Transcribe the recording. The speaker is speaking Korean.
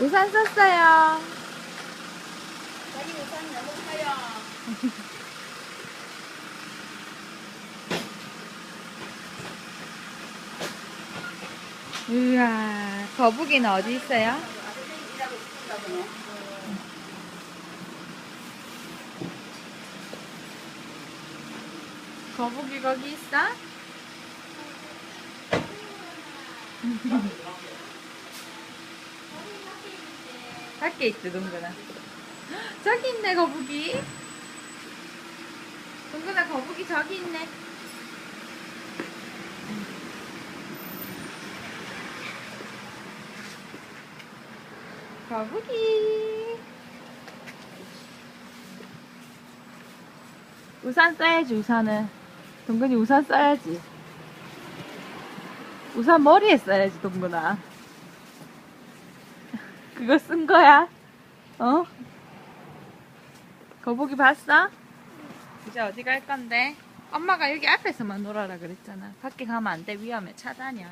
우산 썼어요. 자기 우산 커요. 우와, 거북이는 어디 있어요? 거북이 거기 있어? 밖에 있대, 동근아. 저기 있네, 거북이. 동근아, 거북이 저기 있네. 거북이. 우산 써야지, 우산은. 동근이 우산 써야지. 우산 머리에 써야지, 동근아. 그거 쓴 거야? 어? 거북이 봤어? 이제 어디 갈 건데? 엄마가 여기 앞에서만 놀아라 그랬잖아. 밖에 가면 안 돼. 위험해. 차 다녀.